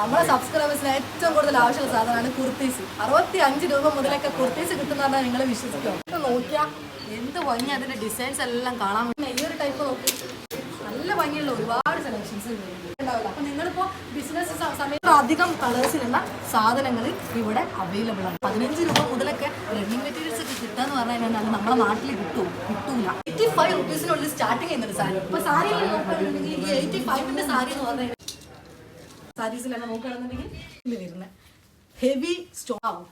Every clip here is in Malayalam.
നമ്മളെ സബ്സ്ക്രൈബേഴ്സിന് ഏറ്റവും കൂടുതൽ ആവശ്യമുള്ള സാധനമാണ് കുർത്തീസ്. അറുപത്തി അഞ്ച് രൂപ മുതലൊക്കെ കുർത്തീസ് കിട്ടുന്ന പറഞ്ഞാൽ നിങ്ങൾ വിശ്വസിക്കും? നോക്കിയാ എന്ത് ഭംഗി അതിന്റെ ഡിസൈൻസ് എല്ലാം കാണാൻ പറ്റും ഈ ഒരു ടൈപ്പ് നോക്കി. നല്ല ഭംഗിയുള്ള ഒരുപാട് സെലക്ഷൻസ് ഉണ്ടാവില്ല. അപ്പൊ നിങ്ങളിപ്പോ ബിസിനസ് സമയത്ത് അധികം കളേഴ്സിലുള്ള സാധനങ്ങൾ ഇവിടെ അവൈലബിൾ ആണ്. പതിനഞ്ച് രൂപ മുതലൊക്കെ റെഡി മെറ്റീരിയൽസ് ഒക്കെ കിട്ടാന്ന് പറഞ്ഞു കഴിഞ്ഞാൽ നമ്മുടെ നാട്ടിൽ കിട്ടും കിട്ടൂല. എയ്റ്റി ഫൈവ് റുപ്പീസിനുള്ളിൽ സ്റ്റാർട്ടിങ് ചെയ്യുന്നുണ്ട് സാരി ഇപ്പൊ സാരി നോക്കുകയാണെന്നുണ്ടെങ്കിൽ ഈ എയ്റ്റി ഫൈവിന്റെ സാരി എന്ന് പറഞ്ഞു സാരീസിലെല്ലാം നോക്കുകയാണെന്നുണ്ടെങ്കിൽ ഇത് വരുന്നത് ഹെവി സ്റ്റോ ആവും.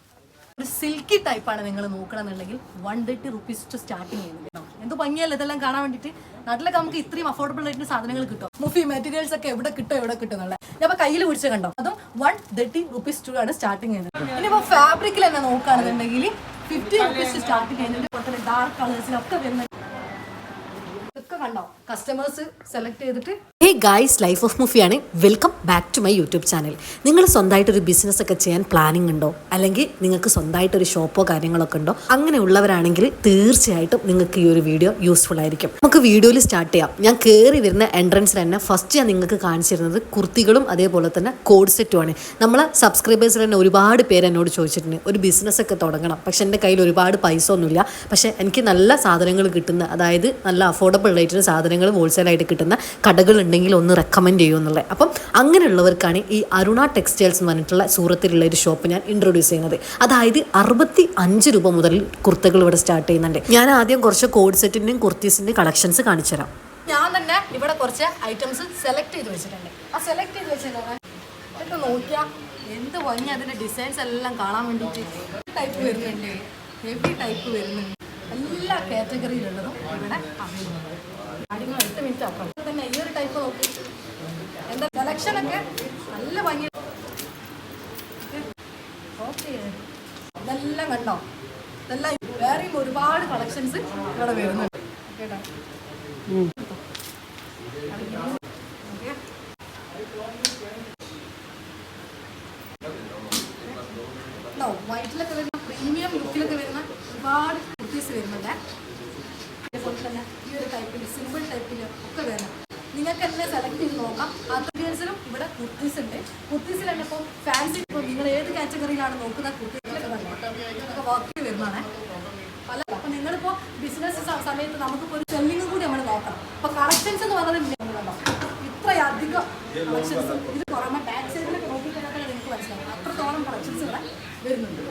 ഒരു സിൽക്കി ടൈപ്പാണ് നിങ്ങൾ നോക്കണമെന്നുണ്ടെങ്കിൽ one thirty rupees to starting ചെയ്യുന്നത് എന്ത് ഭംഗിയല്ല ഇതെല്ലാം കാണാൻ വേണ്ടിയിട്ട്? നാട്ടിലൊക്കെ നമുക്ക് ഇത്രയും അഫോർഡബിൾ ആയിട്ട് സാധനങ്ങൾ കിട്ടും. മുഫി മെറ്റീരിയൽസ് ഒക്കെ എവിടെ കിട്ടും എവിടെ കിട്ടും എന്നുള്ള. ഞാൻ കയ്യിൽ പിടിച്ച കണ്ടോ? അതും വൺ തേർട്ടി റുപ്പീസ് ടു ആണ് സ്റ്റാർട്ടിങ് ചെയ്യുന്നത്. ഇനിയിപ്പോൾ ഫാബ്രിക്കിൽ തന്നെ നോക്കുകയാണെന്നുണ്ടെങ്കിൽ ഫിഫ്റ്റി റുപ്പീസ് സ്റ്റാർട്ടിങ് ചെയ്യുന്നുണ്ട് ഡാർക്ക് കളേഴ്സിലൊക്കെ വരുന്ന കസ്റ്റമേഴ്സ് സെലക്ട് ചെയ്തിട്ട് hey guys life of മുഫിയാണ് welcome back to my YouTube channel നിങ്ങൾ സ്വന്തമായിട്ട് ഒരു ബിസിനസ് ഒക്കെ ചെയ്യാൻ പ്ലാനിങ് ഉണ്ടോ? അല്ലെങ്കിൽ നിങ്ങൾക്ക് സ്വന്തമായിട്ട് ഒരു ഷോപ്പോ കാര്യങ്ങളൊക്കെ ഉണ്ടോ? അങ്ങനെ ഉള്ളവരാണെങ്കിൽ തീർച്ചയായിട്ടും നിങ്ങൾക്ക് ഈ ഒരു വീഡിയോ യൂസ്ഫുൾ ആയിരിക്കും. നമുക്ക് വീഡിയോയിൽ സ്റ്റാർട്ട് ചെയ്യാം. ഞാൻ കയറി വരുന്ന എൻട്രൻസിൽ തന്നെ ഫസ്റ്റ് ഞാൻ നിങ്ങൾക്ക് കാണിച്ചിരുന്നത് കുർത്തികളും അതേപോലെ തന്നെ കോഡ് സെറ്റുമാണ് നമ്മളെ സബ്സ്ക്രൈബേഴ്സിൽ തന്നെ ഒരുപാട് പേര് എന്നോട് ചോദിച്ചിട്ടുണ്ട് ഒരു ബിസിനസ് ഒക്കെ തുടങ്ങണം. പക്ഷെ എന്റെ കയ്യിൽ ഒരുപാട് പൈസ ഒന്നുമില്ല. പക്ഷേ എനിക്ക് നല്ല സാധനങ്ങൾ കിട്ടുന്ന അതായത് നല്ല അഫോർഡബിൾ റേറ്റിന് സാധനങ്ങൾ ഹോൾസെയിലായിട്ട് കിട്ടുന്ന കടകൾ ഉണ്ടെങ്കിൽ ഒന്ന് റെക്കമെൻഡ് ചെയ്യൂ എന്നുള്ളത്. അപ്പം അങ്ങനെയുള്ളവർക്കാണ് ഈ അരുണ ടെക്സ്റ്റൈൽസ് എന്ന് പറഞ്ഞിട്ടുള്ള സൂറത്തിലുള്ള ഒരു ഷോപ്പ് ഞാൻ ഇൻട്രൊഡ്യൂസ് ചെയ്യുന്നത്. അതായത് അറുപത്തി അഞ്ച് രൂപ മുതൽ കുർത്തകൾ ഇവിടെ സ്റ്റാർട്ട് ചെയ്യുന്നുണ്ട്. ഞാൻ ആദ്യം കുറച്ച് കോഡ് സെറ്റിന്റെയും കുർത്തീസിന്റെയും കളക്ഷൻസ് കാണിച്ചു തരാം. ഞാൻ തന്നെ ഇവിടെ കുറച്ച് ഐറ്റംസ് സെലക്ട് ചെയ്ത് വെച്ചിട്ടുണ്ട്. ആ സെലക്ട് ചെയ്ത് വെച്ചിട്ടുള്ള നോക്കിയാ നോക്കിയാൽ എന്ത് ഭംഗി അതിന്റെ ഡിസൈൻസ് എല്ലാം കാണാൻ വേണ്ടിയിട്ട് ടൈപ്പ് വരുന്നുണ്ട്. ഹെവി ടൈപ്പ് വരുന്നുണ്ട്. എല്ലാ കാറ്റഗറിയിലുള്ളതും ഇവിടെ അവൈലബിൾ അടിങ്ങൾ എട്ട് മിനിറ്റ് തന്നെ ഈ ഒരു ടൈപ്പ് നോക്കി. എന്താ സെലക്ഷനൊക്കെ നല്ല ഭംഗി ഓക്കെ ഇതെല്ലാം കണ്ടോ? ഇതെല്ലാം വേറെയും ഒരുപാട് കളക്ഷൻസ് ഇവിടെ വരുന്നുണ്ട്. കേട്ടോ ഓക്കെ വൈറ്റിലൊക്കെ വരുന്ന പ്രീമിയം ലുക്കിലൊക്കെ വരുന്ന ഒരുപാട് കുർത്തീസ് വരുന്നുണ്ട് അതേപോലെ തന്നെ ഈ ഒരു ടൈപ്പിൽ സിമ്പിൾ ടൈപ്പിൽ ഒക്കെ വേണം. നിങ്ങൾക്ക് എന്നെ സെലക്ട് ചെയ്ത് നോക്കാം. അത്യാവശ്യം ഇവിടെ കുർത്തീസ് ഉണ്ട്. കുർത്തീസിൽ തന്നെ ഇപ്പോൾ ഫാൻസി ഇപ്പോൾ നിങ്ങൾ ഏത് കാറ്റഗറിയിലാണ് നോക്കുന്ന കുർത്തീസിലൊക്കെ തന്നെ വർക്ക് വരുന്നതാണ്. പല അപ്പം നിങ്ങളിപ്പോൾ ബിസിനസ് സമയത്ത് നമുക്കിപ്പോൾ ഒരു സെല്ലിംഗ് കൂടി നമ്മൾ നോക്കണം. അപ്പോൾ കളക്ഷൻസ് എന്ന് പറയുന്നത് ഇത്രയധികം ഇത് പുറമെ ബാക്ക് സൈഡിലൊക്കെ നോക്കിക്കഴിഞ്ഞാൽ നിങ്ങൾക്ക് മനസ്സിലാവും. അത്രത്തോളം കളക്ഷൻസ് ഇവിടെ വരുന്നുണ്ട്.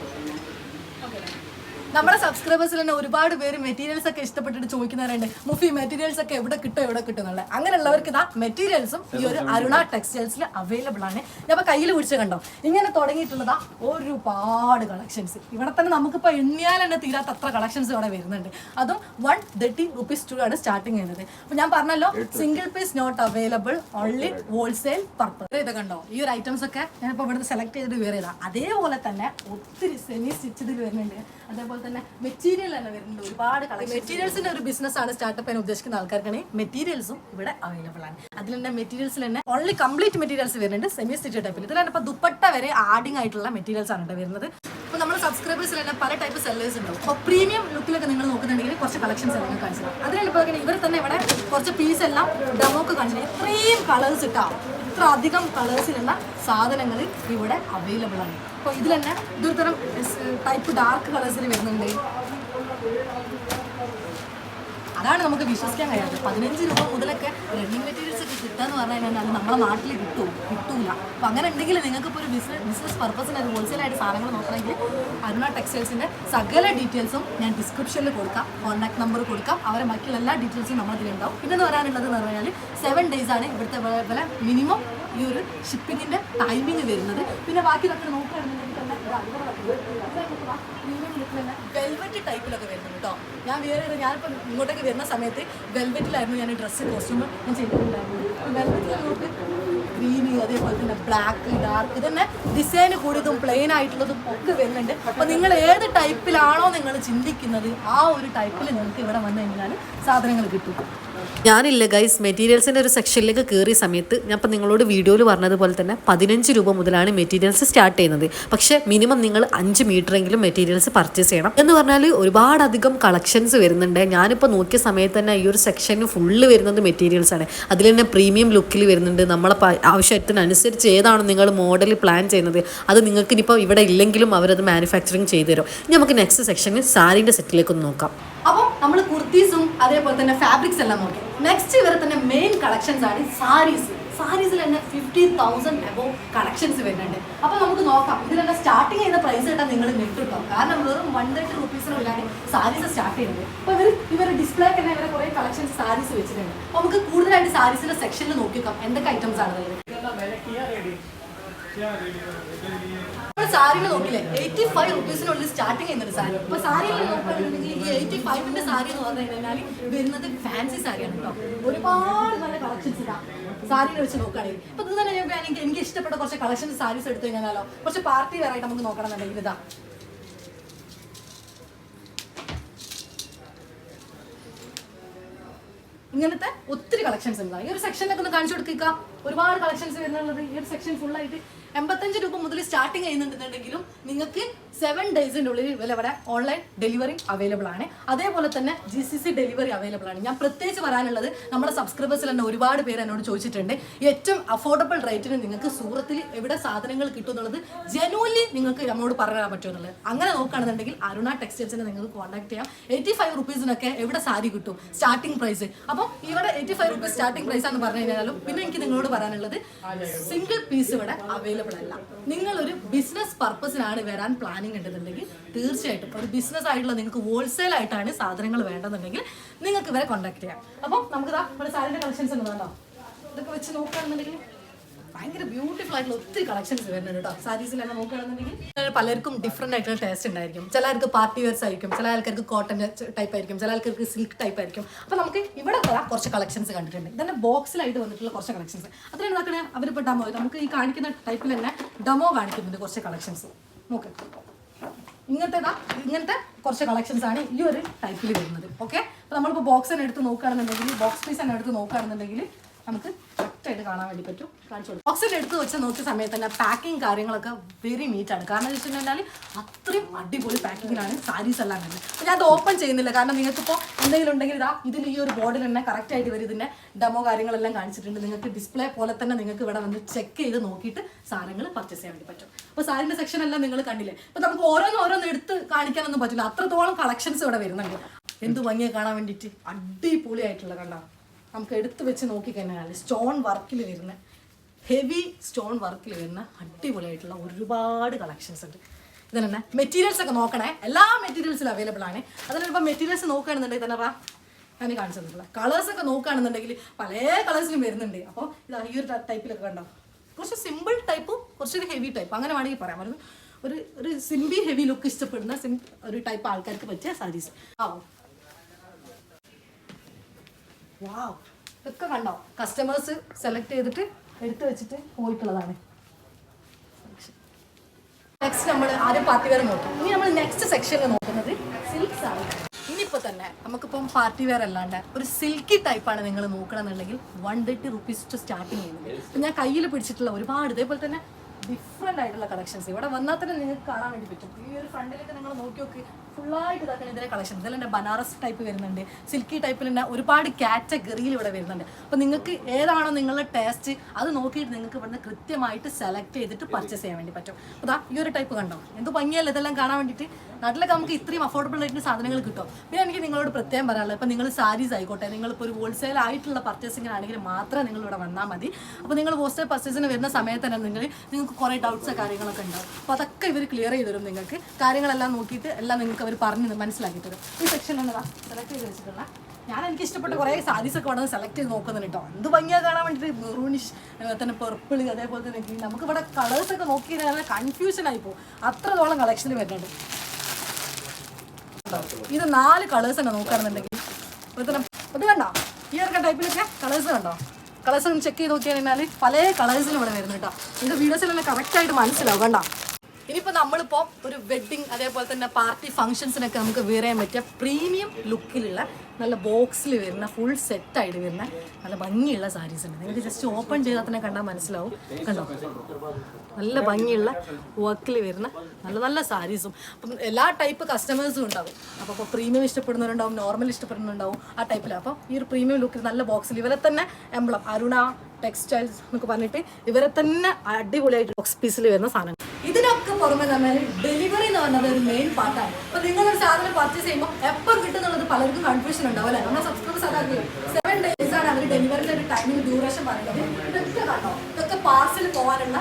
നമ്മുടെ സബ്സ്ക്രൈബേഴ്സിൽ തന്നെ ഒരുപാട് പേര് മെറ്റീരിയൽസ് ഒക്കെ ഇഷ്ടപ്പെട്ടിട്ട് ചോദിക്കുന്നവരുണ്ട് മുഫി മെറ്റീരിയൽസ് ഒക്കെ എവിടെ കിട്ടും എവിടെ കിട്ടും? എന്നുള്ളത്. അങ്ങനെയുള്ളവർക്ക് ഇതാ മെറ്റീരിയൽസും ഈ ഒരു അരുണ ടെക്സ്റ്റൈൽസിൽ അവൈലബിൾ ആണ്. ഞാൻ കയ്യിൽ പിടിച്ച കണ്ടോ? ഇങ്ങനെ തുടങ്ങിയിട്ടുള്ളതാ ഒരുപാട് കളക്ഷൻസ് ഇവിടെ തന്നെ നമുക്കിപ്പോൾ എണ്ണിയാൽ തന്നെ തീരാത്ത അത്ര കളക്ഷൻസ് ഇവിടെ വരുന്നുണ്ട്. അതും വൺ തേർട്ടി റുപ്പീസ് ടു ആണ് സ്റ്റാർട്ടിങ് ചെയ്യുന്നത് അപ്പൊ ഞാൻ പറഞ്ഞല്ലോ single piece not available only wholesale purpose ഇത് കണ്ടോ? ഈ ഒരു ഐറ്റംസ് ഒക്കെ ഞാനിപ്പോൾ ഇവിടുന്ന് സെലക്ട് ചെയ്തിട്ട് വേറെ അതേപോലെ തന്നെ ഒത്തിരി സെമി സ്റ്റിച്ചഡിൽ വരുന്നുണ്ട്. അതേപോലെ തന്നെ മെറ്റീരിയൽ തന്നെ വരുന്നുണ്ട്. ഒരുപാട് മെറ്റീരിയൽസിന്റെ ഒരു ബിസിനസ് ആണ് സ്റ്റാർട്ടപ്പ് ചെയ്യാൻ ഉദ്ദേശിക്കുന്ന ആൾക്കാർക്കാണെങ്കിൽ മെറ്റീരിയൽസും ഇവിടെ അവൈലബിൾ ആണ്. അതിൽ തന്നെ മെറ്റീരിയൽസിൽ തന്നെ ഓൺലി കംപ്ലീറ്റ് മെറ്റീരിയൽസ് വരുന്നുണ്ട്. സെമി സ്റ്റിച്ച് ടൈപ്പിൽ ഇതിൽ തന്നെ ഇപ്പോൾ ദുപ്പട്ട വരെ ആഡിങ് ആയിട്ടുള്ള മെറ്റീരിയൽസ് ആണ് ഇവിടെ വരുന്നത്. അപ്പോൾ നമ്മുടെ സബ്സ്ക്രൈബേഴ്സിൽ തന്നെ പല ടൈപ്പ് സെല്ലേഴ്സ് ഉണ്ടാവും. അപ്പോൾ പ്രീമിയം ലുക്കിലൊക്കെ നിങ്ങൾ നോക്കുന്നുണ്ടെങ്കിൽ കുറച്ച് കളക്ഷൻസ് എല്ലാം കാണിച്ചു അതിനാണ് അതിനിപ്പോൾ ഇവർ തന്നെ ഇവിടെ കുറച്ച് പീസ് എല്ലാം ഡെമോക്ക് കാണിച്ചു തരാം. ഇത്രയും കളേഴ്സ് ഇട്ടാവും ഇത്ര അധികം കളേഴ്സിലുള്ള സാധനങ്ങൾ ഇവിടെ അവൈലബിൾ ആണ്. അപ്പോൾ ഇതിൽ തന്നെ ഇതൊരു തരം ടൈപ്പ് ഡാർക്ക് കളേഴ്സിൽ വരുന്നുണ്ട്. അതാണ് നമുക്ക് വിശ്വസിക്കാൻ കഴിയാത്തത്. പതിനഞ്ച് രൂപ മുതലൊക്കെ റണ്ണിങ് മെറ്റീരിയൽസ് ഒക്കെ കിട്ടുക കിട്ടാന്ന് പറഞ്ഞു കഴിഞ്ഞാൽ അത് നമ്മളെ നാട്ടിൽ കിട്ടും കിട്ടൂല. അപ്പം അങ്ങനെ ഉണ്ടെങ്കിൽ നിങ്ങൾക്ക് ഇപ്പോൾ ഒരു ബിസിനസ് ബിസിനസ് പർപ്പസിന് അത് ഹോൾസെയിലായിട്ട് സാധനങ്ങൾ നോക്കണമെങ്കിൽ അരുണ ടെക്സ്റ്റൈൽസിന്റെ സകല ഡീറ്റെയിൽസും ഞാൻ ഡിസ്ക്രിപ്ഷനിൽ കൊടുക്കാം കോൺടാക്ട് നമ്പർ കൊടുക്കാം. അവരെ ബാക്കിയുള്ള എല്ലാ ഡീറ്റെയിൽസും നമ്മളതിലുണ്ടാവും പിന്നെ പറയാനുള്ളത് എന്ന് പറഞ്ഞാൽ സെവൻ ഡേയ്സ് ആണ് ഇവിടുത്തെ വില മിനിമം ഈ ഒരു ഷിപ്പിങ്ങിന്റെ ടൈമിങ് വരുന്നത്. പിന്നെ ബാക്കി നമ്മൾ നോക്കുകയാണെന്നുണ്ടെങ്കിൽ തന്നെ വെൽവെറ്റ് ടൈപ്പിലൊക്കെ വരുന്നു കേട്ടോ ഞാൻ വേറെ ഞാനിപ്പോൾ ഇങ്ങോട്ടേക്ക് വരുന്ന സമയത്ത് വെൽവെറ്റിലായിരുന്നു ഞാൻ ഡ്രസ്സ് കോസ്റ്റ്യൂം ഞാൻ ചെയ്തിട്ടുണ്ടായിരുന്നു വെൽവെറ്റിൽ നമുക്ക് ഗ്രീന് അതേപോലെ തന്നെ ബ്ലാക്ക് ഡാർക്ക് ഇതന്നെ ഡിസൈൻ കൂടിയതും പ്ലെയിൻ ആയിട്ടുള്ളതും ഒക്കെ വരുന്നുണ്ട്. അപ്പോൾ നിങ്ങൾ ഏത് ടൈപ്പിലാണോ നിങ്ങൾ ചിന്തിക്കുന്നത് ആ ഒരു ടൈപ്പിൽ നിങ്ങൾക്ക് ഇവിടെ വന്നു കഴിഞ്ഞാൽ സാധനങ്ങൾ കിട്ടും. ഞാനില്ല ഗൈസ് മെറ്റീരിയൽസിന്റെ ഒരു സെക്ഷനിലേക്ക് കയറിയ സമയത്ത് ഞാൻ ഇപ്പം നിങ്ങളോട് വീഡിയോയിൽ പറഞ്ഞതുപോലെ തന്നെ പതിനഞ്ച് രൂപ മുതലാണ് മെറ്റീരിയൽസ് സ്റ്റാർട്ട് ചെയ്യുന്നത്. പക്ഷേ മിനിമം നിങ്ങൾ അഞ്ച് മീറ്ററെങ്കിലും മെറ്റീരിയൽസ് പർച്ചേസ് ചെയ്യണം. എന്ന് പറഞ്ഞാൽ ഒരുപാടധികം കളക്ഷൻസ് വരുന്നുണ്ട്. ഞാനിപ്പോൾ നോക്കിയ സമയത്ത് തന്നെ ഈ ഒരു സെക്ഷന് ഫുള്ള് വരുന്നത് മെറ്റീരിയൽസ് ആണ്. അതിൽ തന്നെ പ്രീമിയം ലുക്കിൽ വരുന്നുണ്ട്. നമ്മളെ ആവശ്യത്തിനനുസരിച്ച് ഏതാണ് നിങ്ങൾ മോഡൽ പ്ലാൻ ചെയ്യുന്നത് അത് നിങ്ങൾക്ക് ഇനിയിപ്പോൾ ഇവിടെ ഇല്ലെങ്കിലും അവരത് മാനുഫാക്ചറിങ് ചെയ്തു തരും നമുക്ക് നെക്സ്റ്റ് സെക്ഷനിൽ സാരീന്റെ സെറ്റിലേക്ക് ഒന്ന് നോക്കാം. അപ്പോൾ നമ്മൾ കുർത്തീസും അതേപോലെ തന്നെ ഫാബ്രിക്സ് എല്ലാം നോക്കി. നെക്സ്റ്റ് ഇവരെ തന്നെ മെയിൻ കളക്ഷൻസ് ആണ് സാരീസ് സാരീസിൽ തന്നെ ഫിഫ്റ്റി തൗസൻഡ് എബോ കളക്ഷൻസ് വരുന്നുണ്ട്. അപ്പോൾ നമുക്ക് നോക്കാം. ഇതിൽ തന്നെ സ്റ്റാർട്ടിങ് ചെയ്യുന്ന പ്രൈസ് കിട്ടാൻ നിങ്ങൾ ഞെട്ടിട്ടോ കാരണം വെറും വൺ തേർട്ടി റുപ്പീസിനുള്ളിലാണ് സാരീസ് സ്റ്റാർട്ട് ചെയ്യുന്നത്. അപ്പോൾ ഇവർ ഇവർ ഡിസ്പ്ലേ തന്നെ ഇവരെ കുറേ കളക്ഷൻസ് സാരീസ് വെച്ചിട്ടുണ്ട്. അപ്പോൾ നമുക്ക് കൂടുതലായിട്ട് സാരീസിന്റെ സെക്ഷനിൽ നോക്കിക്കാം എന്തൊക്കെ ഐറ്റംസ് ആണ് ഉള്ളത് സാരികൾ നോക്കില്ലേ? എയ്റ്റി ഫൈവ് റുപ്പീസിനുള്ളിൽ സ്റ്റാർട്ടിങ് ചെയ്യുന്നുണ്ട് സാരി. അപ്പൊ സാരികൾ നോക്കുകയാണെന്നുണ്ടെങ്കിൽ ഈ എയ്റ്റി ഫൈവിന്റെ സാരി എന്ന് പറഞ്ഞു കഴിഞ്ഞാൽ വരുന്നത് ഫാൻസി സാരിയാണ് കേട്ടോ ഒരുപാട് നല്ല കളക്ഷൻസ് ഇതാ സാരികൾ വെച്ച് നോക്കുകയാണെങ്കിൽ. ഇപ്പൊ ഇത് തന്നെ ഞാൻ എനിക്ക് ഇഷ്ടപ്പെട്ട കുറച്ച് കളക്ഷൻ സാരീസ് എടുത്തു കഴിഞ്ഞാലോ? കുറച്ച് പാർട്ടി വെയർ ആയിട്ട് നമുക്ക് നോക്കണം എന്നുണ്ടെങ്കിൽ ഇതാ. ഇങ്ങനത്തെ ഒത്തിരി കളക്ഷൻസ് ഉണ്ടാവും ഈ ഒരു സെക്ഷനിലൊക്കെ ഒന്ന് കാണിച്ചു കൊടുക്കുക ഒരുപാട് കളക്ഷൻസ് വരുന്നുള്ളത്. ഈ ഒരു സെക്ഷൻ ഫുൾ ആയിട്ട് എൺപത്തഞ്ച് രൂപ മുതൽ സ്റ്റാർട്ടിങ് ചെയ്യുന്നുണ്ടെന്നുണ്ടെങ്കിലും നിങ്ങൾക്ക് സെവൻ ഡേയ്സിന്റെ ഉള്ളിൽ ഇവിടെ ഓൺലൈൻ ഡെലിവറി അവൈലബിൾ ആണ്. അതേപോലെ തന്നെ G C C delivery available ആണ്. ഞാൻ പ്രത്യേകിച്ച് പറയാനുള്ളത് നമ്മുടെ സബ്സ്ക്രൈബേഴ്സിൽ തന്നെ ഒരുപാട് പേര് എന്നോട് ചോദിച്ചിട്ടുണ്ട്. ഏറ്റവും അഫോർഡബിൾ റേറ്റിന് നിങ്ങൾക്ക് സൂറത്തിൽ എവിടെ സാധനങ്ങൾ കിട്ടും എന്നുള്ളത് ജനുവലി നിങ്ങൾക്ക് നമ്മളോട് പറയാൻ പറ്റുമെന്നുള്ളത് അങ്ങനെ നോക്കുകയാണെന്നുണ്ടെങ്കിൽ അരുണ ടെക്സ്റ്റൈൽസിനെ നിങ്ങൾക്ക് കോൺടാക്ട് ചെയ്യാം. എയ്റ്റി ഫൈവ് റുപ്പീസിനൊക്കെ എവിടെ സാരി കിട്ടും? സ്റ്റാർട്ടിംഗ് പ്രൈസ് അപ്പോൾ ഇവിടെ eighty five rupees starting price ആണെന്ന് പറഞ്ഞു കഴിഞ്ഞാലും പിന്നെ എനിക്ക് നിങ്ങളോട് പറയാനുള്ളത് സിംഗിൾ പീസ് ഇവിടെ അവൈലബിൾ അല്ല. നിങ്ങൾ ഒരു ബിസിനസ് പർപ്പസിനാണ് വരാൻ പ്ലാനിങ് ഉണ്ടെന്നുണ്ടെങ്കിൽ തീർച്ചയായിട്ടും ഒരു ബിസിനസ് ആയിട്ടുള്ള നിങ്ങൾക്ക് ഹോൾസെയിൽ ആയിട്ടാണ് സാധനങ്ങൾ വേണ്ടെന്നുണ്ടെങ്കിൽ നിങ്ങൾക്ക് ഇവരെ കോൺടാക്ട് ചെയ്യാം. അപ്പോൾ നമുക്ക് ഇവിടെ സാരിയുടെ കളക്ഷൻസ് ഉണ്ടല്ലോ ഇതൊക്കെ വെച്ച് നോക്കുകയാണെന്നുണ്ടെങ്കിൽ ഭയങ്കര ബ്യൂട്ടിഫുൾ ആയിട്ടുള്ള ഒത്തിരി കളക്ഷൻസ് വരുന്നുണ്ട് കേട്ടോ. സാരീസിലെല്ലാം നോക്കുകയാണെന്നുണ്ടെങ്കിൽ പലർക്കും ഡിഫറെന്റ് ആയിട്ടുള്ള ടേസ്റ്റ് ഉണ്ടായിരിക്കും. ചില ആൾക്ക് പാർട്ടി വെയർസ് ആയിരിക്കും ചില ആൾക്കാർക്ക് കോട്ടൺ ടൈപ്പ് ആയിരിക്കും ചില ആൾക്കാർക്ക് സിൽക്ക് ടൈപ്പ് ആയിരിക്കും. അപ്പോൾ നമുക്ക് ഇവിടെ കുറേ കുറച്ച് കളക്ഷൻസ് കണ്ടിട്ടുണ്ട്. ഇതന്നെ ബോക്സിലായിട്ട് വന്നിട്ടുള്ള കുറച്ച് കളക്ഷൻസ് അത്രയും നോക്കണേ അവരിപ്പോൾ ഡമോ നമുക്ക് ഈ കാണിക്കുന്ന ടൈപ്പിൽ തന്നെ ഡമോ കാണിക്കുന്നുണ്ട് കുറച്ച് കളക്ഷൻസ് നോക്ക്. ഇങ്ങനത്തെ ഇങ്ങനത്തെ കുറച്ച് കളക്ഷൻസ് ആണ് ഈ ഒരു ടൈപ്പിൽ വരുന്നത്. ഓക്കെ അപ്പോൾ നമ്മളിപ്പോൾ ബോക്സ് തന്നെ എടുത്ത് നോക്കുകയാണെന്നുണ്ടെങ്കിൽ ബോക്സ് പീസ് തന്നെ എടുത്ത് നോക്കുകയാണെന്നുണ്ടെങ്കിൽ നമുക്ക് കറക്റ്റായിട്ട് കാണാൻ വേണ്ടി പറ്റും. കാണിച്ചു കൊടുക്കും. ബോക്സിൽ എടുത്ത് വെച്ച് നോക്കിയ സമയത്ത് തന്നെ പാക്കിംഗ് കാര്യങ്ങളൊക്കെ വെരി നീറ്റാണ് കാരണം എന്ന് വെച്ചിട്ടുണ്ടെങ്കിൽ അത്രയും അടിപൊളി പാക്കിങ്ങിലാണ് സാരീസ് എല്ലാം വരുന്നത്. അപ്പോൾ ഞാൻ അത് ഓപ്പൺ ചെയ്യുന്നില്ല. കാരണം നിങ്ങൾക്ക് നിങ്ങൾക്കിപ്പോൾ എന്തെങ്കിലും ഉണ്ടെങ്കിൽ ഇതാ ഇതിൽ ഈ ഒരു ബോർഡിൽ തന്നെ കറക്റ്റ് ആയിട്ട് ഇവർ ഇതിന്റെ ഡെമോ കാര്യങ്ങളെല്ലാം കാണിച്ചിട്ടുണ്ട്. നിങ്ങൾക്ക് ഡിസ്പ്ലേ പോലെ തന്നെ നിങ്ങൾക്ക് ഇവിടെ വന്ന് ചെക്ക് ചെയ്ത് നോക്കിയിട്ട് സാധനങ്ങൾ പർച്ചേസ് ചെയ്യാൻ വേണ്ടി പറ്റും. അപ്പോൾ സാരിന്റെ സെക്ഷൻ എല്ലാം നിങ്ങൾ കണ്ടില്ലേ? അപ്പോൾ നമുക്ക് ഓരോന്ന് ഓരോന്ന് എടുത്ത് കാണിക്കാനൊന്നും പറ്റില്ല. അത്രത്തോളം കളക്ഷൻസ് ഇവിടെ വരുന്നുണ്ട്. എന്ത് ഭംഗിയെ കാണാൻ വേണ്ടിയിട്ട്. അടിപൊളിയായിട്ടുള്ള കണ്ടോ? നമുക്ക് എടുത്തു വെച്ച് നോക്കിക്കഴിഞ്ഞാൽ സ്റ്റോൺ വർക്കിൽ വരുന്ന ഹെവി സ്റ്റോൺ വർക്കിൽ വരുന്ന അടിപൊളിയായിട്ടുള്ള ഒരുപാട് കളക്ഷൻസ് ഉണ്ട്. ഇതിന് തന്നെ മെറ്റീരിയൽസ് ഒക്കെ നോക്കണേ. എല്ലാ മെറ്റീരിയൽസിലും അവൈലബിൾ ആണ്. അതിന് മെറ്റീരിയൽസ് നോക്കുകയാണെന്നുണ്ടെങ്കിൽ തന്നെ ഞാൻ കാണിച്ചു തന്നിട്ടുള്ള കളേഴ്സ് ഒക്കെ നോക്കുകയാണെന്നുണ്ടെങ്കിൽ പല കളേഴ്സിലും വരുന്നുണ്ട്. അപ്പോൾ ഇത് ഈ ഒരു ടൈപ്പിലൊക്കെ കണ്ടോ? കുറച്ച് സിമ്പിൾ ടൈപ്പ് കുറച്ചൊരു ഹെവി ടൈപ്പ് അങ്ങനെ വേണമെങ്കിൽ പറയാം. ഒരു ഒരു സിമ്പി ഹെവി ലുക്ക് ഇഷ്ടപ്പെടുന്ന സിം ഒരു ടൈപ്പ് ആൾക്കാർക്ക് പറ്റിയ സാരീസ് ആ ഇതൊക്കെ കണ്ടോ? കസ്റ്റമേഴ്സ് സെലക്ട് ചെയ്തിട്ട് എടുത്തു വെച്ചിട്ട് പോയിട്ടുള്ളതാണ്. നെക്സ്റ്റ് നമ്മൾ ആദ്യം പാർട്ടി വെയർ നോക്കും. ഇനി നമ്മൾ നെക്സ്റ്റ് സെക്ഷനിൽ നോക്കുന്നത് സിൽക്സ് ആണ്. ഇനിയിപ്പോൾ തന്നെ നമുക്കിപ്പം പാർട്ടി വെയർ അല്ലാണ്ട് ഒരു സിൽക്കി ടൈപ്പാണ് നിങ്ങൾ നോക്കണമെന്നുണ്ടെങ്കിൽ one thirty rupees to starting ചെയ്യുന്നത്. ഞാൻ കയ്യിൽ പിടിച്ചിട്ടുള്ള ഒരുപാട് ഇതേപോലെ തന്നെ ഡിഫറെന്റ് ആയിട്ടുള്ള കളക്ഷൻസ് ഇവിടെ വന്നാൽ തന്നെ നിങ്ങൾക്ക് കാണാൻ വേണ്ടി പറ്റും. ഈ ഒരു ഫ്രണ്ടിലേക്ക് നിങ്ങൾ നോക്കി നോക്കി ഫുള്ളായിട്ട് ഇതാക്കുന്ന ഇതിലെ കളക്ഷൻ ഇതിൽ തന്നെ ബനാറസ് ടൈപ്പ് വരുന്നുണ്ട്. സിൽക്കി ടൈപ്പിൽ തന്നെ ഒരുപാട് കാറ്റഗറിയിൽ ഇവിടെ വരുന്നുണ്ട്. അപ്പോൾ നിങ്ങൾക്ക് ഏതാണോ നിങ്ങളുടെ ടേസ്റ്റ് അത് നോക്കിയിട്ട് നിങ്ങൾക്ക് ഇവിടുന്ന് കൃത്യമായിട്ട് സെലക്ട് ചെയ്തിട്ട് പർച്ചേസ് ചെയ്യാൻ വേണ്ടി പറ്റും. ദാ ഈ ഒരു ടൈപ്പ് കണ്ടോ? എന്ത് ഭംഗിയല്ല ഇതെല്ലാം കാണാൻ വേണ്ടിയിട്ട്? നാട്ടിലൊക്കെ നമുക്ക് ഇത്രയും അഫോർഡബിൾ ആയിട്ട് സാധനങ്ങൾ കിട്ടും. പിന്നെ എനിക്ക് നിങ്ങളോട് പ്രത്യേകം പറയാനുള്ളത് ഇപ്പോൾ നിങ്ങൾ സാരീസ് ആയിക്കോട്ടെ നിങ്ങളിപ്പോൾ ഒരു ഹോൾസെയിൽ ആയിട്ടുള്ള പർച്ചേസിങ്ങിനാണെങ്കിൽ മാത്രമേ നിങ്ങൾ ഇവിടെ വന്നാൽ മതി. അപ്പോൾ നിങ്ങൾ ഹോൾസെയിൽ പർച്ചേസിന് വരുന്ന സമയത്ത് തന്നെ നിങ്ങൾ നിങ്ങൾക്ക് കുറേ ഡൗട്ട്സ് കാര്യങ്ങളൊക്കെ ഉണ്ടാവും. അപ്പോൾ അതൊക്കെ ഇവർ ക്ലിയർ ചെയ്ത് തരും നിങ്ങൾക്ക്. കാര്യങ്ങളെല്ലാം നോക്കിയിട്ട് എല്ലാം നിങ്ങൾക്ക് അവർ പറഞ്ഞത് മനസ്സിലാക്കി തരും ഈ സെക്ഷൻ എന്നതാ സെലക്ട് ചെയ്ത് വെച്ചിട്ടുള്ള. ഞാൻ എനിക്ക് ഇഷ്ടപ്പെട്ട കുറേ സാരീസ് ഒക്കെ ഇവിടെ സെലക്ട് ചെയ്ത് നോക്കുന്നുണ്ട് കേട്ടോ എന്ത് ഭംഗിയാ കാണാൻ വേണ്ടിയിട്ട് മെറൂണിഷ് തന്നെ പെർപ്പിൾ അതേപോലെ തന്നെ ഗ്രീൻ നമുക്ക് ഇവിടെ കളേഴ്സ് ഒക്കെ നോക്കി കഴിഞ്ഞാൽ കൺഫ്യൂഷൻ ആയി പോകും. അത്രത്തോളം കളക്ഷൻ വരുന്നുണ്ട്. ഇത് നാല് കളേഴ്സ് തന്നെ നോക്കുകയാണെന്നുണ്ടെങ്കിൽ ഇത് കണ്ടോ? ഈ ഒരു ടൈപ്പിലൊക്കെ കളേഴ്സ് കണ്ടോ? കളേഴ്സ് ചെക്ക് ചെയ്ത് നോക്കിയാൽ പല കളേഴ്സിലും ഇവിടെ വരുന്നു വീഡിയോസിൽ തന്നെ കറക്റ്റായിട്ട് മനസ്സിലാവും. കണ്ടോ? ഇനിയിപ്പോൾ നമ്മളിപ്പോൾ ഒരു വെഡ്ഡിങ് അതേപോലെ തന്നെ പാർട്ടി ഫംഗ്ഷൻസിനൊക്കെ നമുക്ക് ചെയ്യാൻ പറ്റിയ പ്രീമിയം ലുക്കിലുള്ള നല്ല ബോക്സിൽ വരുന്ന ഫുൾ സെറ്റായിട്ട് വരുന്ന നല്ല ഭംഗിയുള്ള സാരീസ് ഉണ്ട്. നിങ്ങൾക്ക് ജസ്റ്റ് ഓപ്പൺ ചെയ്താൽ തന്നെ കണ്ടാൽ മനസ്സിലാവും. കണ്ടോ? നല്ല ഭംഗിയുള്ള വർക്കിൽ വരുന്ന നല്ല നല്ല സാരീസും അപ്പം എല്ലാ ടൈപ്പ് കസ്റ്റമേഴ്സും ഉണ്ടാവും. അപ്പോൾ അപ്പോൾ പ്രീമിയം ഇഷ്ടപ്പെടുന്നവരുണ്ടാവും നോർമൽ ഇഷ്ടപ്പെടുന്നുണ്ടാവും ആ ടൈപ്പിൽ അപ്പോൾ ഈ ഒരു പ്രീമിയം ലുക്കിൽ നല്ല ബോക്സിൽ ഇവരെ തന്നെ എംബ്ലം അരുണ ടെക്സ്റ്റൈൽസ് എന്നൊക്കെ പറഞ്ഞിട്ട് ഇവരെ തന്നെ അടിപൊളിയായിട്ട് ബോക്സ് പീസിൽ വരുന്ന സാധനം ഇതിനൊക്കെ പുറമെ തന്നെ ഡെലിവറി എന്ന് പറഞ്ഞത് ഒരു മെയിൻ പാർട്ടാണ് നിങ്ങൾ ഒരു സാധനം പർച്ചേസ് ചെയ്യുമ്പോൾ എപ്പം കിട്ടുന്നുള്ളത് പലർക്കും കൺഫ്യൂഷൻ ഉണ്ടാവും അല്ലേ? നമ്മുടെ സബ്സ്ക്രൈബേഴ്സ് അതായത് സെവൻ ഡേയ്സ് ആണ് അവർ ഡെലിവറിയുടെ ഒരു ടൈമിംഗ് ഡ്യൂറേഷൻ പറയുന്നത്. ഇതൊക്കെ കണ്ടോ? ഇതൊക്കെ പാർസൽ പോകാനുള്ള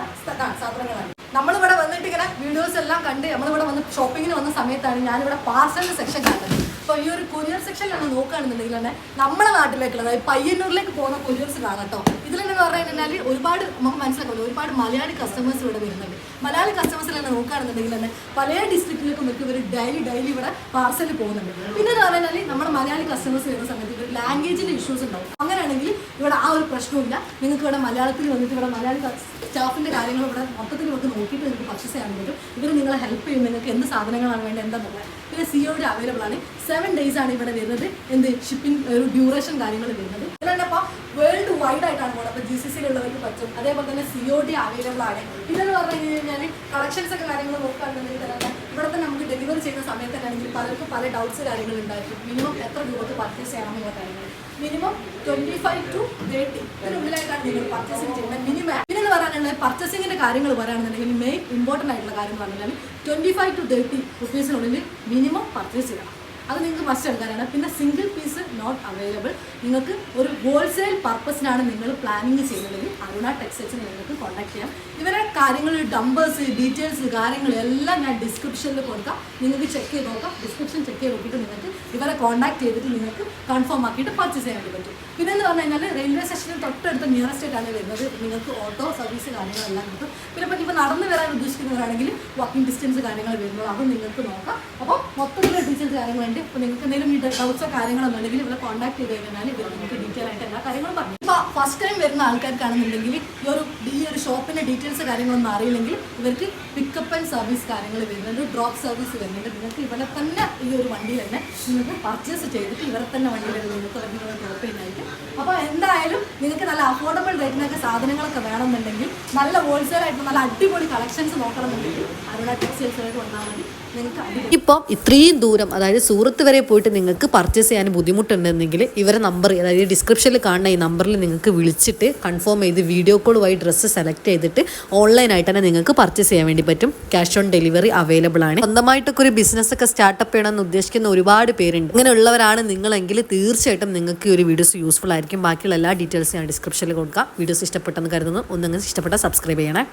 സാധനങ്ങളാണ്. നമ്മളിവിടെ വന്നിട്ട് ഇങ്ങനെ വീഡിയോസ് എല്ലാം കണ്ട് നമ്മളിവിടെ വന്ന് ഷോപ്പിങ്ങിന് വന്ന സമയത്താണ് ഞാനിവിടെ പാർസലിന്റെ സെക്ഷൻ കണ്ടത്. അപ്പോൾ ഈ ഒരു കൊറിയർ സെക്ഷനിലാണ് നോക്കുകയാണെന്നുണ്ടെങ്കിൽ തന്നെ നമ്മുടെ നാട്ടിലേക്കുള്ള അതായത് പയ്യന്നൂരിലേക്ക് പോകുന്ന കൊറിയർസ് കാണാം കേട്ടോ. ഇതിലെന്ന് പറഞ്ഞു കഴിഞ്ഞാൽ ഒരുപാട് നമുക്ക് മനസ്സിലാക്കുമല്ലോ ഒരുപാട് മലയാളി കസ്റ്റമേഴ്സ് ഇവിടെ വരുന്നുണ്ട്. മലയാളി കസ്റ്റമേഴ്സിൽ തന്നെ നോക്കുകയാണെന്നുണ്ടെങ്കിൽ തന്നെ പല ഡിസ്ട്രിക്റ്റിലേക്കും ഒക്കെ ഇവർ ഡെയിലി ഡെയിലി ഇവിടെ പാർസൽ പോകുന്നുണ്ട്. പിന്നെ എന്ന് പറഞ്ഞാൽ നമ്മുടെ മലയാളി കസ്റ്റമേഴ്സ് വരുന്ന സമയത്ത് ലാംഗ്വേജിന്റെ ഇഷ്യൂസ് ഉണ്ടാവും. അങ്ങനെയാണെങ്കിൽ ഇവിടെ ആ ഒരു പ്രശ്നമില്ല നിങ്ങൾക്ക് ഇവിടെ മലയാളത്തിൽ വന്നിട്ട് ഇവിടെ മലയാളി സ്റ്റാഫിന്റെ കാര്യങ്ങൾ ഇവിടെ മൊത്തത്തിൽ ഇവർക്ക് നോക്കിയിട്ട് പർച്ചേസ് ചെയ്യാൻ പറ്റും. ഇവർ നിങ്ങളെ ഹെൽപ്പ് ചെയ്യും. നിങ്ങൾക്ക് എന്ത് സാധനങ്ങളാണ് വേണ്ടത് എന്താണെന്നുള്ളത് പിന്നെ സിഒയുടെ അവൈലബിൾ ആണ്. സെവൻ ഡേയ്സ് ആണ് ഇവിടെ വരുന്നത്. എന്ത്? ഷിപ്പിംഗ് ഒരു ഡ്യൂറേഷൻ കാര്യങ്ങൾ വരുന്നത്. ഇതിലപ്പോൾ വേൾഡ് വൈഡ് ആയിട്ടാണ് പോകുന്നത് അപ്പോൾ ജി സി സിയിലുള്ളവർക്ക് പറ്റും. അതേപോലെ തന്നെ സിഒ ഡി അവൈലബിൾ ആണ്. ഇതെന്ന് പറഞ്ഞു കഴിഞ്ഞാൽ കളക്ഷൻസ് ഒക്കെ കാര്യങ്ങൾ നോക്കുകയാണെന്നുണ്ടെങ്കിൽ തന്നെ ഇവിടെ തന്നെ നമുക്ക് ഡെലിവറി ചെയ്യുന്ന സമയത്താണെങ്കിൽ പലർക്കും പല ഡൗട്ട്സ് കാര്യങ്ങൾ ഉണ്ടായിരിക്കും. മിനിമം എത്ര രൂപക്ക് പർച്ചേസ് ചെയ്യണം എന്നുള്ള കാര്യങ്ങൾ minimum twenty five to thirty ഇതിനുള്ളിലായിട്ടാണ് നിങ്ങൾ പർച്ചേസിങ് ചെയ്യുന്നത്. മിനിമം പറയാനുള്ളത് പർച്ചേസിങ്ങിന്റെ കാര്യങ്ങൾ പറയുകയാണെന്നുണ്ടെങ്കിൽ മെയിൻ ഇമ്പോർട്ടന്റ് ആയിട്ടുള്ള കാര്യം പറഞ്ഞാൽ ട്വന്റി ഫൈവ് ടു തേർട്ടി റുപ്പീസിനുള്ളിൽ മിനിമം പർച്ചേസ് ചെയ്യണം അത് നിങ്ങൾക്ക് മസ്റ്റ് എടുക്കാനാണ്. പിന്നെ സിംഗിൾ പീസ് നോട്ട് അവൈലബിൾ നിങ്ങൾക്ക് ഒരു ഹോൾസെയിൽ പർപ്പസിനാണ് നിങ്ങൾ പ്ലാനിങ് ചെയ്യുന്നതെങ്കിൽ അരുണ ടെക്സ്റ്റൈൽസിന് നിങ്ങൾക്ക് കോൺടാക്ട് ചെയ്യാം. ഇവരെ കാര്യങ്ങൾ ഡംബേഴ്സ് ഡീറ്റെയിൽസ് കാര്യങ്ങൾ എല്ലാം ഞാൻ ഡിസ്ക്രിപ്ഷനിൽ കൊടുക്കാം. നിങ്ങൾക്ക് ചെക്ക് ചെയ്ത് നോക്കാം. ഡിസ്ക്രിപ്ഷൻ ചെക്ക് ചെയ്ത് നോക്കിയിട്ട് നിങ്ങൾക്ക് ഇവരെ കോൺടാക്ട് ചെയ്തിട്ട് നിങ്ങൾക്ക് കൺഫേം ആക്കിയിട്ട് പർച്ചേസ് ചെയ്യാൻ വേണ്ടി പറ്റും. പിന്നെ എന്ന് പറഞ്ഞു കഴിഞ്ഞാൽ റെയിൽവേ സ്റ്റേഷനിൽ തൊട്ടടുത്ത് നിയറസ്റ്റ് ആയിട്ടാണ് വരുന്നത്. നിങ്ങൾക്ക് ഓട്ടോ സർവീസ് കാര്യങ്ങളെല്ലാം കിട്ടും. പിന്നെ ഇപ്പം ഇപ്പോൾ നടന്ന് വരാൻ ഉദ്ദേശിക്കുന്നവരാണെങ്കിൽ വാക്കിംഗ് ഡിസ്റ്റൻസ് കാര്യങ്ങൾ വരുന്നത്. അതും നിങ്ങൾക്ക് നോക്കാം. അപ്പോൾ മൊത്തത്തിലുള്ള ഡീറ്റെയിൽസ് കാര്യങ്ങളുണ്ട് ഇപ്പോൾ നിങ്ങൾക്ക് എന്തെങ്കിലും ഡൗട്ട്സോ കാര്യങ്ങളോ ഉണ്ടെങ്കിൽ ഇവിടെ കോൺടാക്ട് ചെയ്ത് കഴിഞ്ഞാൽ ഇവർ നിങ്ങൾക്ക് ഡീറ്റെയിൽ ആയിട്ട് എല്ലാ കാര്യങ്ങളും പറഞ്ഞു ഇപ്പോൾ ഫസ്റ്റ് ടൈം വരുന്ന ആൾക്കാർക്കാണെന്നുണ്ടെങ്കിൽ ഈ ഒരു ഈ ഒരു ഷോപ്പിന്റെ ഡീറ്റെയിൽസ് കാര്യങ്ങളൊന്നും അറിയില്ലെങ്കിൽ ഇവർക്ക് പിക്കപ്പ് ആൻഡ് സർവീസ് കാര്യങ്ങൾ വരുന്നുണ്ട് ഡ്രോപ്പ് സർവീസ് വരുന്നുണ്ട്. നിങ്ങൾക്ക് ഇവിടെ തന്നെ ഈ ഒരു വണ്ടി തന്നെ നിങ്ങൾക്ക് പർച്ചേസ് ചെയ്തിട്ട് ഇവരെ തന്നെ വണ്ടി വരുന്നത് നിങ്ങൾക്ക് നിങ്ങൾ ഡ്രോപ്പ് ചെയ്യുന്നതായിരിക്കും. അപ്പോൾ എന്തായാലും നിങ്ങൾക്ക് നല്ല അഫോർഡബിൾ റേറ്റിനൊക്കെ സാധനങ്ങളൊക്കെ വേണമെന്നുണ്ടെങ്കിൽ നല്ല ഹോൾസെയിൽ ആയിട്ട് നല്ല അടിപൊളി കളക്ഷൻസ് നോക്കണമെന്നുണ്ടെങ്കിൽ അരുണ ടെക്സ്റ്റൈൽസിലേക്ക് വന്നാൽ മതി. ഇപ്പം ഇത്രയും ദൂരം അതായത് സൂറത്ത് വരെ പോയിട്ട് നിങ്ങൾക്ക് പർച്ചേസ് ചെയ്യാൻ ബുദ്ധിമുട്ടുണ്ടെങ്കിൽ ഇവരെ നമ്പർ അതായത് ഡിസ്ക്രിപ്ഷനിൽ കാണുന്ന ഈ നമ്പറിൽ നിങ്ങൾക്ക് വിളിച്ചിട്ട് കൺഫേം ചെയ്ത് വീഡിയോ കോൾ വഴി ഡ്രസ്സ് സെലക്ട് ചെയ്തിട്ട് ഓൺലൈനായിട്ട് തന്നെ നിങ്ങൾക്ക് പർച്ചേസ് ചെയ്യാൻ വേണ്ടി പറ്റും. ക്യാഷ് ഓൺ ഡെലിവറി അവൈലബിൾ ആണ്. സ്വന്തമായിട്ടൊക്കെ ഒരു ബിസിനസ് ഒക്കെ സ്റ്റാർട്ടപ്പ് ചെയ്യണമെന്ന് ഉദ്ദേശിക്കുന്ന ഒരുപാട് പേരുണ്ട്. ഇങ്ങനെയുള്ളവരാണ് നിങ്ങളെങ്കിൽ തീർച്ചയായിട്ടും നിങ്ങൾക്ക് ഈ ഒരു വീഡിയോസ് യൂസ്ഫുൾ ആയിരിക്കും. ബാക്കിയുള്ള എല്ലാ ഡീറ്റെയിൽസ് ഞാൻ ഡിസ്ക്രിപ്ഷനിൽ കൊടുക്കാം. വീഡിയോസ് ഇഷ്ടപ്പെട്ടെന്ന് കരുതുന്നു. ഒന്നങ്ങനെ ഇഷ്ടപ്പെട്ട സബ്സ്ക്രൈബ് ചെയ്യണേ.